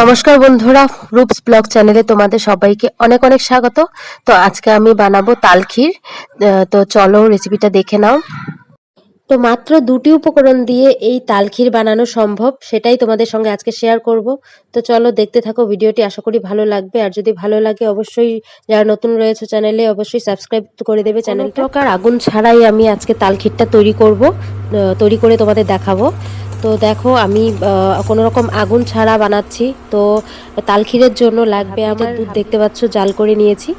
নমস্কার বন্ধুরা, রূপস ব্লগ চ্যানেলে তোমাদের সবাইকে অনেক অনেক স্বাগত। তো আজকে আমি বানাবো তালখির। তো চলো রেসিপিটা দেখে নাও। তো মাত্র দুটি উপকরণ দিয়ে এই তালখির বানানো সম্ভব সেটাই তোমাদের সঙ্গে আজকে শেয়ার করব। তো চলো দেখতে থাকো ভিডিওটি আশা করি ভালো লাগবে। আর যদি ভালো লাগে অবশ্যই যারা নতুন রয়েছে চ্যানেলে অবশ্যই সাবস্ক্রাইব করে দেবে চ্যানেল প্রকার আগুন ছাড়াই আমি আজকে তালখিরটা তৈরি করব তৈরি করে তোমাদের দেখাবো। তো দেখো আমি কোনো রকম আগুন ছাড়া বানাচ্ছি। তো তালখিরের জন্য লাগবে আমার দুধ দেখতে পাচ্ছ জাল করে নিয়েছি।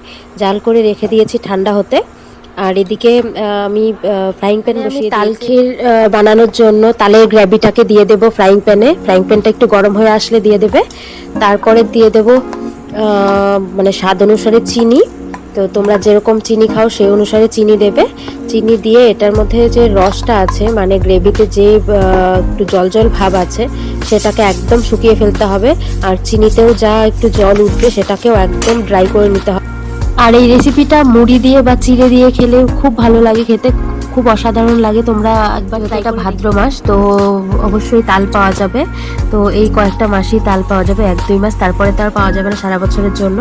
জাল করে রেখে দিয়েছি ঠান্ডা হতে। আর এদিকে আমি ফ্রাইং প্যান বসিয়ে তালখির বানানোর জন্য তালের গ্র্যাভিটাকে দিয়ে দেবো ফ্রাইং প্যানে ফ্রাইং প্যানটা একটু গরম হয়ে আসলে দিয়ে দেবে। তারপরে দিয়ে দেবো মানে স্বাদ অনুসারে চিনি। তো তোমরা যেরকম চিনি খাও সেই অনুসারে চিনি দেবে। চিনি দিয়ে এটার মধ্যে যে রসটা আছে মানে গ্রেভিতে যে একটু জল জল ভাব আছে সেটাকে একদম শুকিয়ে ফেলতে হবে। আর চিনিতেও যা একটু জল উঠবে সেটাকেও একদম ড্রাই করে নিতে হবে। আর এই রেসিপিটা মুড়ি দিয়ে বা চিড়ে দিয়ে খেলে খুব ভালো লাগে খেতে। খুব অসাধারণ লাগে তোমরা একবার এটা ভাদ্র মাস তো অবশ্যই তাল পাওয়া যাবে। তো এই কয়েকটা মাসই তাল পাওয়া যাবে এক দুই মাস তারপরে তার পাওয়া যাবে না সারা বছরের জন্য।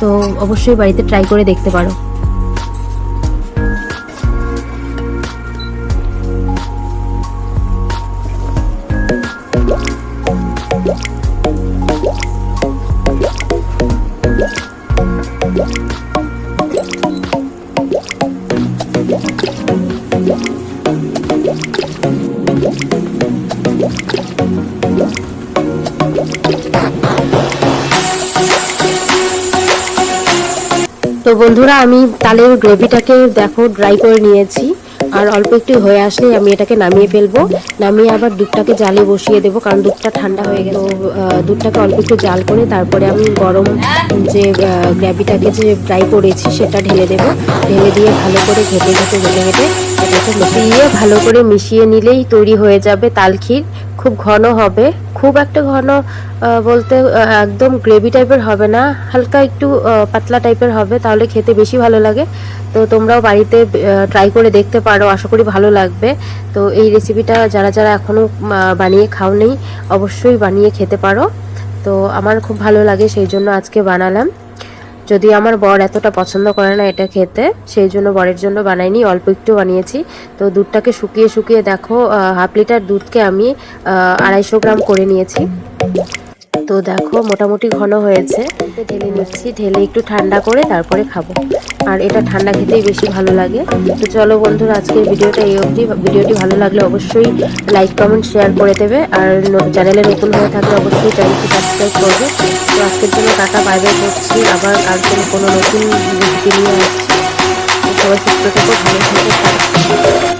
তো অবশ্যই বাড়িতে ট্রাই করে দেখতে পারো। তো বন্ধুরা আমি তালের গ্রেভিটাকে দেখো ড্রাই করে নিয়েছি। আর অল্প একটু হয়ে আসলে আমি এটাকে নামিয়ে ফেলব। নামিয়ে আবার দুধটাকে জালে বসিয়ে দেবো কারণ দুধটা ঠান্ডা হয়ে আহ, দুধটাকে অল্প একটু জাল করে তারপরে আমি গরম যে গ্রেভিটাকে যে ড্রাই করেছি সেটা ঢেলে দেবো। ঢেলে দিয়ে ভালো করে ঘেটে ঘেটে ঘেটে ঘেটে এটাকে মিশিয়ে ভালো করে মিশিয়ে নিলেই তৈরি হয়ে যাবে তালখির খুব ঘন হবে খুব একটা ঘন বলতে একদম গ্রেভি টাইপের হবে না হালকা একটু পাতলা টাইপের হবে তাহলে খেতে বেশি ভালো লাগে। তো তোমরাও বাড়িতে ট্রাই করে দেখতে পারো। আশা করি ভালো লাগবে। তো এই রেসিপিটা যারা যারা এখনও বানিয়ে খাও নেই অবশ্যই বানিয়ে খেতে পারো। তো আমার খুব ভালো লাগে, সেই জন্য আজকে বানালাম। যদি আমার বর এতটা পছন্দ করে না এটা খেতে, সেই জন্য বরের জন্য বানাইনি, অল্প একটু বানিয়েছি। তো দুধটাকে শুকিয়ে শুকিয়ে দেখো হাফ লিটার দুধকে আমি আড়াইশো গ্রাম করে নিয়েছি। তো দেখো মোটামুটি ঘন হয়েছে। ঢেলে নিচ্ছি, ঢেলে একটু ঠান্ডা করে তারপরে খাব। আর এটা ঠান্ডা খেতেই বেশি ভালো লাগে। তো চলো বন্ধুরা, আজকের ভিডিওটা এই অবধি। ভিডিওটি ভালো লাগলে অবশ্যই লাইক কমেন্ট শেয়ার করে দেবে। আর চ্যানেলে নতুন হয়ে থাকলে অবশ্যই চ্যানেলটি সাবস্ক্রাইব করবে। তো আজকের জন্য টাকা বাই বাই করছি। আবার আর কোনো কোনো নতুন রেসিপি নিয়ে আসছি। সবাই সুস্থ থেকো, ভালো থেকো